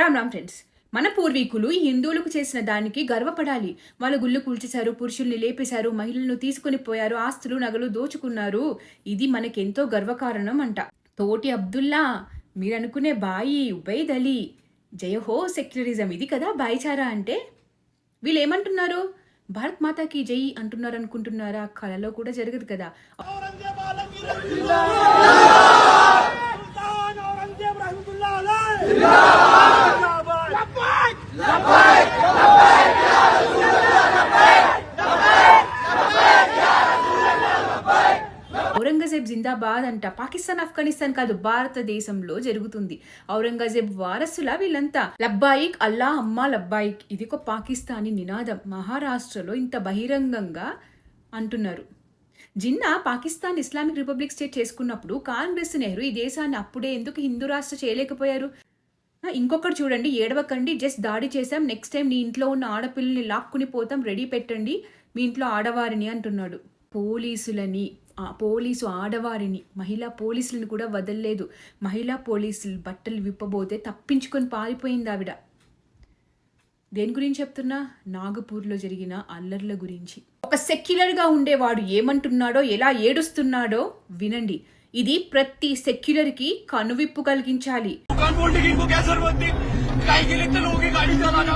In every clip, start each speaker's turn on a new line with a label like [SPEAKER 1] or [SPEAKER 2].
[SPEAKER 1] Ram Ram friends మన పూర్వీకులు హిందువులకు చేసిన దానికి గర్వపడాలి. వాళ్ళు గుళ్ళు కూల్చేశారు పురుషుల్ని లేపేశారు మహిళలను తీసుకుని పోయారు ఆస్తులు నగలు దోచుకున్నారు. ఇది మనకెంతో గర్వకారణం అంట. తోటి అబ్దుల్లా మీరనుకునే బాయి ఉబైద్ అలీ. జయహో సెక్యులరిజం ఇది కదా బాయిచారా అంటే? వీళ్ళు ఏమంటున్నారు భారత్ మాతాకి జై అంటున్నారు అనుకుంటున్నారా కళలో కూడా జరగదు కదా. ఔరంగజేబ్ జిందాబాద్ అంట. పాకిస్తాన్ ఆఫ్ఘనిస్తాన్ కాదు భారతదేశంలో జరుగుతుంది. ఔరంగజేబ్ వారసుల వీళ్ళంతా. లబ్బాయిక్ అల్లా అమ్మా లబ్బాయిక్. ఇది ఒక పాకిస్తానీ నినాదం. మహారాష్ట్రలో ఇంత బహిరంగంగా అంటున్నారు. Jinnah Pakistan Islamic republic state చేసుకున్నప్పుడు కాంగ్రెస్ నెహ్రూ ఈ దేశాన్ని అప్పుడే ఎందుకు హిందూ రాష్ట్ర చేయలేకపోయారు? ఇంకొకటి చూడండి. ఏడవకండి. జస్ట్ దాడి చేశాం. నెక్స్ట్ టైం నీ ఇంట్లో ఉన్న ఆడపిల్లల్ని లాక్కుని పోతాం. రెడీ పెట్టండి. మీ ఇంట్లో ఆడవారిని అంటున్నాడు. పోలీసులని. పోలీసు ఆడవారిని మహిళా పోలీసులను కూడా వదలలేదు మహిళా పోలీసులు బట్టలు విప్పబోతే తప్పించుకొని పారిపోయింది ఆవిడ దేని గురించి చెప్తున్నా నాగపూర్లో జరిగిన అల్లర్ల గురించి ఒక సెక్యులర్గా ఉండేవాడు ఏమంటున్నాడో ఎలా ఏడుస్తున్నాడో వినండి ఇది ప్రతి సెక్యులర్కి కనువిప్పు కలిగించాలి
[SPEAKER 2] दुकान बोलने की इनको क्या जरूरत थी गाय के लिए इतने लोगों की गाड़ी चलाना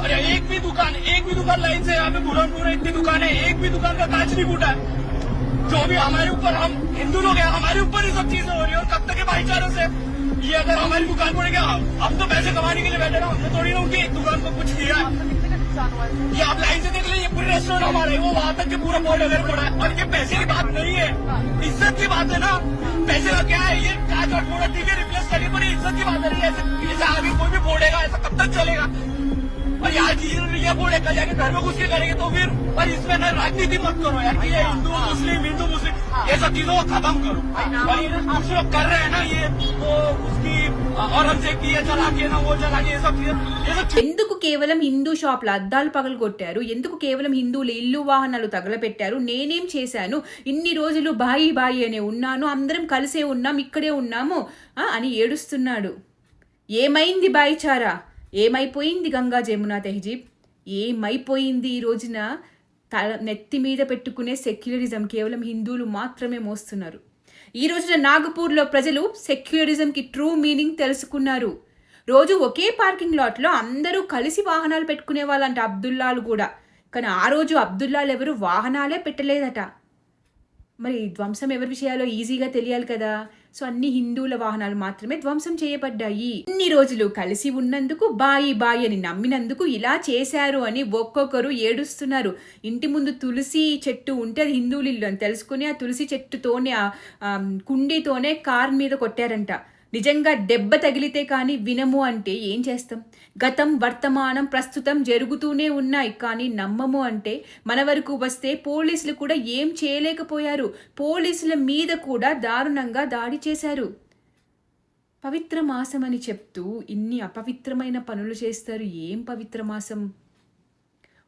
[SPEAKER 2] अरे एक भी दुकान एक भी दुकान लाइन से यहाँ पे बुरहानपुर में इतनी दुकान है एक भी दुकान का कांच नहीं फूटा है जो भी हमारे ऊपर हम हिंदू लोग हैं हमारे ऊपर ही सब चीज़ें हो रही है और कब तक ये भाईचारों से ये अगर हमारी दुकान बोलेगा हम तो पैसे कमाने के लिए बैठे ना हमने थोड़ी ना उनकी दुकान को कुछ किया है। ये आप लाइन से देख लीजिए पूरे रेस्टोरेंट हमारे हैं, वो वहाँ तक के पूरा बोर्ड अगर पड़ा है और ये पैसे की बात नहीं है इज़्ज़त की बात है ना। पैसे का क्या है ये कांच और पूरा रिप्लेस करनी पड़ी इज़्ज़त की बात है नहीं ऐसे ऐसे आगे कोई भी बोलेगा ऐसा कब तक चलेगा? और यार ये ये बोले कल जाके घर में घुस के करेंगे तो फिर और इसमें ना राजनीति मत करो यार कि ये हिंदू मुस्लिम हिंदू मुस्लिम ये सब चीजों को खत्म करो और ये जो कुछ लोग कर रहे हैं ना ये वो उसकी औरंगजेब की ये चला के ना वो चला के ये सब चीजें ये सब
[SPEAKER 1] ఎందుకు కేవలం హిందూ షాప్ల అద్దాలు పగలగొట్టారు ఎందుకు కేవలం హిందువులు ఇల్లు వాహనాలు తగలబెట్టారు నేనేం చేశాను ఇన్ని రోజులు బాయి బాయి అనే ఉన్నాను అందరం కలిసే ఉన్నాం ఇక్కడే ఉన్నాము ఆ, అని ఏడుస్తున్నాడు ఏమైంది బాయిచారా ఏమైపోయింది గంగా జమున తెహజీబ్? ఏమైపోయింది ఈ రోజున? తల నెత్తి మీద పెట్టుకునే సెక్యులరిజం కేవలం హిందువులు మాత్రమే మోస్తున్నారు. ఈ రోజున నాగపూర్లో ప్రజలు సెక్యులరిజంకి ట్రూ మీనింగ్ తెలుసుకున్నారు. రోజు ఒకే పార్కింగ్ లాట్లో అందరూ కలిసి వాహనాలు పెట్టుకునే వాళ్ళంట అబ్దుల్లాలు కూడా. కానీ ఆ రోజు అబ్దుల్లాలు ఎవరు? వాహనాలే పెట్టలేదట. మరి ధ్వంసం ఎవరి విషయాలో ఈజీగా తెలియాలి కదా? సో అన్ని హిందువుల వాహనాలు మాత్రమే ధ్వంసం చేయబడ్డాయి. ఇన్ని రోజులు కలిసి ఉన్నందుకు బాయి బాయి అని నమ్మినందుకు ఇలా చేశారు అని ఒక్కొక్కరు ఏడుస్తున్నారు. ఇంటి ముందు తులసి చెట్టు ఉంటే అది హిందువుల ఇల్లు అని తెలుసుకుని ఆ తులసి చెట్టుతోనే ఆ, కుండీతోనే కార్ మీద కొట్టారంట. నిజంగా దెబ్బ తగిలితే కానీ వినము అంటే ఏం చేస్తాం? గతం వర్తమానం ప్రస్తుతం జరుగుతూనే ఉన్నాయి కానీ నమ్మము అంటే మన వరకు వస్తే పోలీసులు కూడా ఏం చేయలేకపోయారు. పోలీసుల మీద కూడా దారుణంగా దాడి చేశారు. పవిత్ర మాసం అని చెప్తూ ఇన్ని అపవిత్రమైన పనులు చేస్తారు. ఏం పవిత్ర మాసం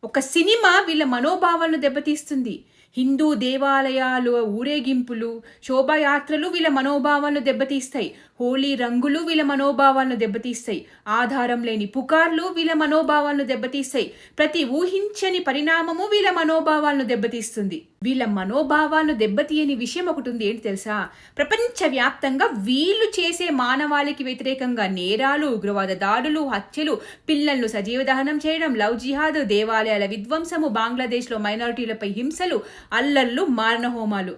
[SPEAKER 1] ఒక సినిమా వీళ్ళ మనోభావాలను దెబ్బతీస్తుంది. హిందూ దేవాలయాలు ఊరేగింపులు శోభాయాత్రలు వీళ్ళ మనోభావాలను దెబ్బతీస్తాయి. హోలీ రంగులు వీళ్ళ మనోభావాలను దెబ్బతీస్తాయి. ఆధారం లేని పుకార్లు వీళ్ళ మనోభావాలను దెబ్బతీస్తాయి. ప్రతి ఊహించని పరిణామము వీళ్ళ మనోభావాలను దెబ్బతీస్తుంది. వీళ్ళ మనోభావాలను దెబ్బతీయని విషయం ఒకటి ఉంది ఏంటి తెలుసా? ప్రపంచవ్యాప్తంగా వీళ్ళు చేసే మానవాళికి వ్యతిరేకంగా నేరాలు ఉగ్రవాద దాడులు హత్యలు పిల్లలను సజీవ దహనం చేయడం లవ్ జిహాద్ దేవాలయాల విధ్వంసము బంగ్లాదేశ్లో మైనారిటీలపై హింసలు అల్లర్లు మారణహోమాలు.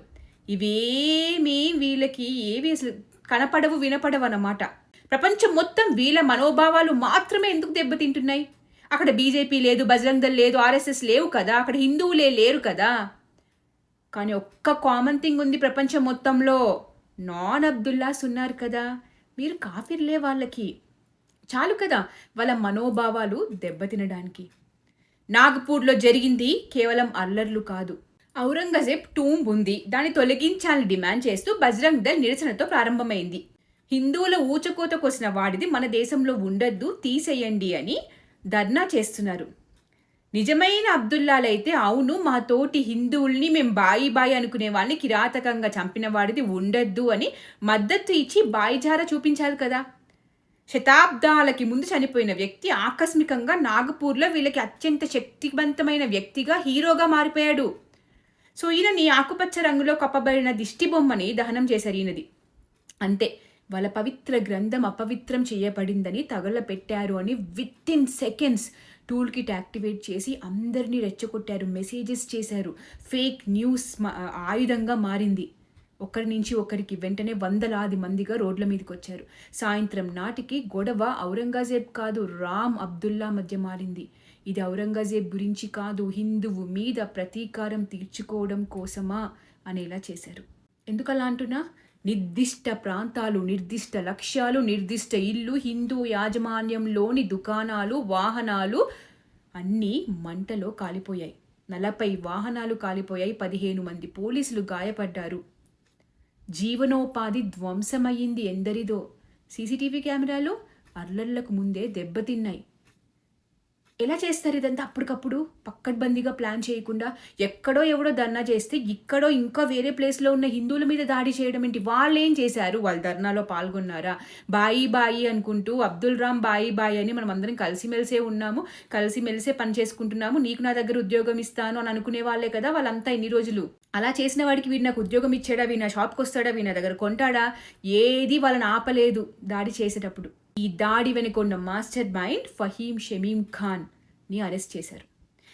[SPEAKER 1] ఇవేమీ వీళ్ళకి ఏవి అసలు కనపడవు వినపడవు అన్నమాట. ప్రపంచం మొత్తం వీళ్ళ మనోభావాలు మాత్రమే ఎందుకు దెబ్బతింటున్నాయి? అక్కడ బీజేపీ లేదు బజరంగల్ లేదు ఆర్ఎస్ఎస్ లేవు కదా అక్కడ హిందువులే లేరు కదా? కానీ ఒక్క కామన్ థింగ్ ఉంది ప్రపంచం మొత్తంలో. నాన్ అబ్దుల్లాస్ ఉన్నారు కదా. మీరు కాఫీర్లే వాళ్ళకి. చాలు కదా వాళ్ళ మనోభావాలు దెబ్బతినడానికి. నాగపూర్లో జరిగింది కేవలం అల్లర్లు కాదు. ఔరంగజేబ్ టూంబ్ ఉంది. దాన్ని తొలగించాలని డిమాండ్ చేస్తూ బజరంగ్ దళ్ నిరసనతో ప్రారంభమైంది. హిందువుల ఊచకోత కోసిన వాడిది మన దేశంలో ఉండొద్దు తీసేయండి అని ధర్నా చేస్తున్నారు. నిజమైన అబ్దుల్లాలైతే అవును మా తోటి హిందువుల్ని మేము బాయి బాయి అనుకునే వాళ్ళని కిరాతకంగా చంపిన వాడిది ఉండొద్దు అని మద్దతు ఇచ్చి బాయిజార చూపించాలి కదా. శతాబ్దాలకి ముందు చనిపోయిన వ్యక్తి ఆకస్మికంగా నాగపూర్లో వీళ్ళకి అత్యంత శక్తివంతమైన వ్యక్తిగా హీరోగా మారిపోయాడు. సో ఈయనని ఆకుపచ్చ రంగులో కప్పబడిన దిష్టి బొమ్మని దహనం చేశారు ఈయనది. అంతే వాళ్ళ పవిత్ర గ్రంథం అపవిత్రం చేయబడిందని తగలపెట్టారు అని within seconds tool kit activate చేసి అందరినీ రెచ్చగొట్టారు మెసేజెస్ చేశారు. ఫేక్ న్యూస్ ఆయుధంగా మారింది. ఒకరి నుంచి ఒకరికి వెంటనే వందలాది మందిగా రోడ్ల మీదకి వచ్చారు సాయంత్రం నాటికి గొడవ ఔరంగజేబ్ కాదు రామ్ అబ్దుల్లా మధ్య మారింది. ఇది ఔరంగజేబ్ గురించి కాదు హిందువు మీద ప్రతీకారం తీర్చుకోవడం కోసమా అనేలా చేశారు. ఎందుకలా అంటున్నా? నిర్దిష్ట ప్రాంతాలు నిర్దిష్ట లక్ష్యాలు నిర్దిష్ట ఇల్లు హిందూ యాజమాన్యంలోని దుకాణాలు వాహనాలు అన్నీ మంటలో కాలిపోయాయి. నలభై వాహనాలు కాలిపోయాయి పదిహేను మంది పోలీసులు గాయపడ్డారు. జీవనోపాధి ధ్వంసమయ్యింది ఎందరిదో. సీసీటీవీ కెమెరాలు అర్లర్లకు ముందే దెబ్బతిన్నాయి. ఎలా చేస్తారు ఇదంతా అప్పటికప్పుడు? పక్కడ్బందీగా ప్లాన్ చేయకుండా ఎక్కడో ఎవడో ధర్నా చేస్తే ఇక్కడో ఇంకా వేరే ప్లేస్లో ఉన్న హిందువుల మీద దాడి చేయడం ఏంటి? వాళ్ళు ఏం చేశారు? వాళ్ళు ధర్నాలో పాల్గొన్నారా? బాయి బాయి అనుకుంటూ అబ్దుల్ రామ్ బాయి బాయి అని మనం అందరం కలిసిమెలిసే ఉన్నాము కలిసిమెలిసే పని చేసుకుంటున్నాము. నీకు నా దగ్గర ఉద్యోగం ఇస్తాను అని అనుకునే వాళ్ళే కదా వాళ్ళంతా ఇన్ని రోజులు. అలా చేసిన వాడికి వీడు నాకు ఉద్యోగం ఇచ్చాడా? వీడు నా షాప్కి వస్తాడా వీడి నా దగ్గర కొంటాడా? ఏది వాళ్ళని ఆపలేదు దాడి చేసేటప్పుడు. ఈ దాడి వెనుకొన్న మాస్టర్ మైండ్ ఫహీం షమీం ఖాన్ని అరెస్ట్ చేశారు.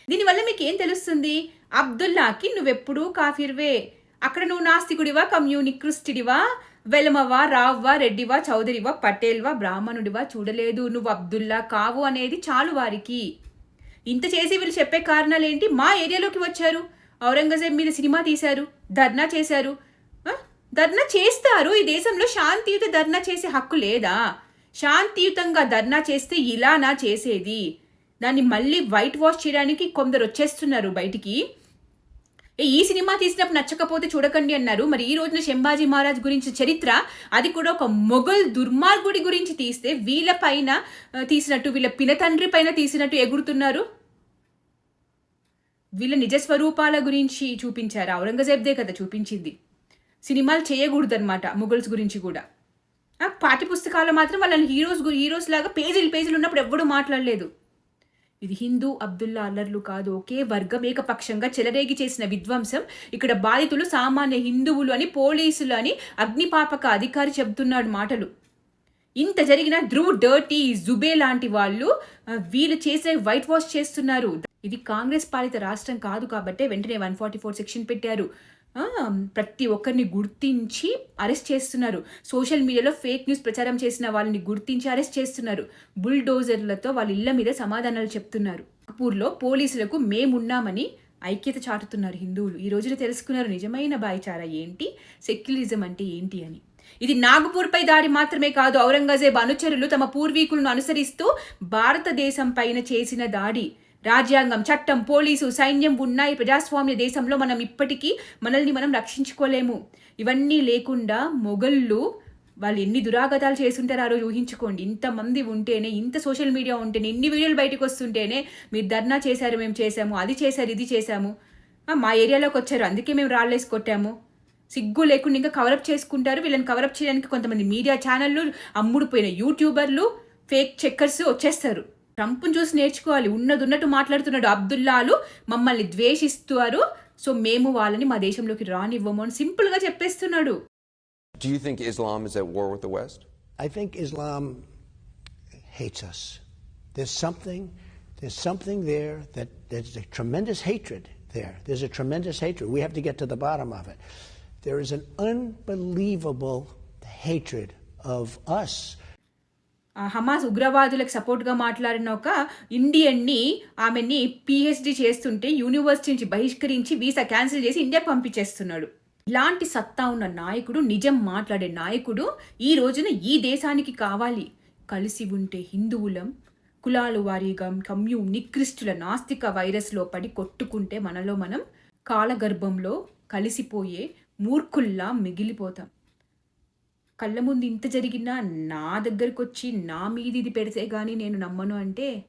[SPEAKER 1] దీనివల్ల మీకు ఏం తెలుస్తుంది? అబ్దుల్లాకి నువ్వెప్పుడూ కాఫిర్వే. అక్కడ నువ్వు నాస్తికుడివా కమ్యూనిక్రిస్టిడివా వెలమవా రావ్వా రెడ్డివా చౌదరివా పటేల్వా బ్రాహ్మణుడివా చూడలేదు. నువ్వు అబ్దుల్లా కావు అనేది చాలు వారికి. ఇంత చేసి వీళ్ళు చెప్పే కారణాలు ఏంటి మా ఏరియాలోకి వచ్చారు. ఔరంగజేబ్ మీద సినిమా తీశారు. ధర్నా చేశారు. ధర్నా చేస్తారు. ఈ దేశంలో శాంతియుత ధర్నా చేసే హక్కు లేదా? శాంతియుతంగా ధర్నా చేస్తే ఇలానా చేసేది? దాన్ని మళ్ళీ వైట్ వాష్ చేయడానికి కొందరు వచ్చేస్తున్నారు బయటికి. ఏ, ఈ సినిమా తీసినప్పుడు నచ్చకపోతే చూడకండి అన్నారు. మరి ఈ రోజున శంభాజీ మహారాజ్ గురించి చరిత్ర అది కూడా ఒక మొఘల్ దుర్మార్గుడి గురించి తీస్తే వీళ్ళ పైన తీసినట్టు వీళ్ళ పినతండ్రి పైన తీసినట్టు ఎగురుతున్నారు? వీళ్ళ నిజ స్వరూపాల గురించి చూపించారు? ఔరంగజేబ్దే కదా చూపించింది. సినిమాలు చేయకూడదన్నమాట ముగల్స్ గురించి కూడా. పాఠ్య పుస్తకాల్లో మాత్రం వాళ్ళని హీరోస్ హీరోస్ లాగా పేజీలు పేజీలు ఉన్నప్పుడు ఎవ్వడూ మాట్లాడలేదు. ఇది హిందూ అబ్దుల్లా అల్లర్లు కాదు. ఒకే వర్గం ఏకపక్షంగా చెలరేగి చేసిన విధ్వంసం ఇక్కడ బాధితులు సామాన్య హిందువులు అని పోలీసులు అని అగ్నిపాపక అధికారి చెబుతున్నాడు మాటలు. ఇంత జరిగిన ధ్రువ్ డర్టీ జుబే లాంటి వాళ్ళు వీళ్ళు చేసే వైట్ వాష్ చేస్తున్నారు. ఇది కాంగ్రెస్ పాలిత రాష్ట్రం కాదు కాబట్టే వెంటనే వన్ ఫార్టీ ఫోర్ సెక్షన్ పెట్టారు. ప్రతి ఒక్కరిని గుర్తించి అరెస్ట్ చేస్తున్నారు. సోషల్ మీడియాలో ఫేక్ న్యూస్ ప్రచారం చేసిన వాళ్ళని గుర్తించి అరెస్ట్ చేస్తున్నారు. బుల్డోజర్లతో వాళ్ళ ఇళ్ళ మీద సమాధానాలు చెప్తున్నారు. నాగపూర్లో పోలీసులకు మేమున్నామని ఐక్యత చాటుతున్నారు హిందువులు. ఈ రోజున తెలుసుకున్నారు నిజమైన భాయిచారా ఏంటి? సెక్యులరిజం అంటే ఏంటి అని. ఇది నాగపూర్పై దాడి మాత్రమే కాదు ఔరంగజేబ్ అనుచరులు తమ పూర్వీకులను అనుసరిస్తూ భారతదేశం పైన చేసిన దాడి. రాజ్యాంగం చట్టం పోలీసు సైన్యం ఉన్నాయి. ప్రజాస్వామ్య దేశంలో మనం ఇప్పటికీ మనల్ని మనం రక్షించుకోలేము. ఇవన్నీ లేకుండా మొఘళ్ళు వాళ్ళు ఎన్ని దురాగతాలు చేస్తుంటారో ఆ రోజు ఊహించుకోండి. ఇంతమంది ఉంటేనే ఇంత సోషల్ మీడియా ఉంటేనే ఇన్ని వీడియోలు బయటకు వస్తుంటేనే మీరు ధర్నా చేశారు మేము చేశాము అది చేశారు ఇది చేశాము. మా ఏరియాలోకి వచ్చారు అందుకే మేము రాళ్ళేసి కొట్టాము. సిగ్గు లేకుండా ఇంకా కవరప్ చేసుకుంటారు. వీళ్ళని కవరప్ చేయడానికి కొంతమంది మీడియా ఛానళ్ళు అమ్ముడుపోయిన యూట్యూబర్లు ఫేక్ చెక్కర్స్ వచ్చేస్తారు. ట్రంప్ను చూసి నేర్చుకోవాలి ఉన్నది ఉన్నట్టు మాట్లాడుతున్నాడు అబ్దుల్లాలు మమ్మల్ని ద్వేషిస్తారు సో మేము వాళ్ళని మా దేశంలోకి రానివ్వము అని సింపుల్గా చెప్పేస్తున్నాడు
[SPEAKER 3] Do you think Islam is at war with the West?
[SPEAKER 4] I think Islam hates us. There's something, there's something there that there's a tremendous hatred there. There's a tremendous hatred. We have to get to the bottom of it. There is an unbelievable hatred of us.
[SPEAKER 1] Hamas ఉగ్రవాదులకు సపోర్ట్గా మాట్లాడిన ఒక ఇండియన్ని ఆమెని PhD చేస్తుంటే university నుంచి బహిష్కరించి visa cancel చేసి India పంపించేస్తున్నాడు. ఇలాంటి సత్తా ఉన్న నాయకుడు నిజం మాట్లాడే నాయకుడు ఈ రోజున ఈ దేశానికి కావాలి. కలిసి ఉంటే హిందువులం కులాలు వారీగా కమ్యూ నికృష్టుల నాస్తిక వైరస్లో పడి కొట్టుకుంటే మనలో మనం కాలగర్భంలో కలిసిపోయే మూర్ఖుల్లా మిగిలిపోతాం. కళ్ళ ముందు ఇంత జరిగినా నా దగ్గరకు వచ్చి నా మీద ఇది పెడితే కానీ నేను నమ్మను అంటే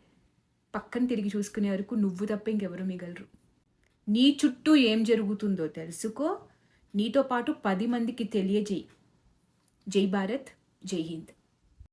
[SPEAKER 1] పక్కన తిరిగి చూసుకునే వరకు నువ్వు తప్ప ఇంకెవరు మిగలరు. నీ చుట్టూ ఏం జరుగుతుందో తెలుసుకో. నీతో పాటు పది మందికి తెలియజేయి. జై భారత్ జై హింద్.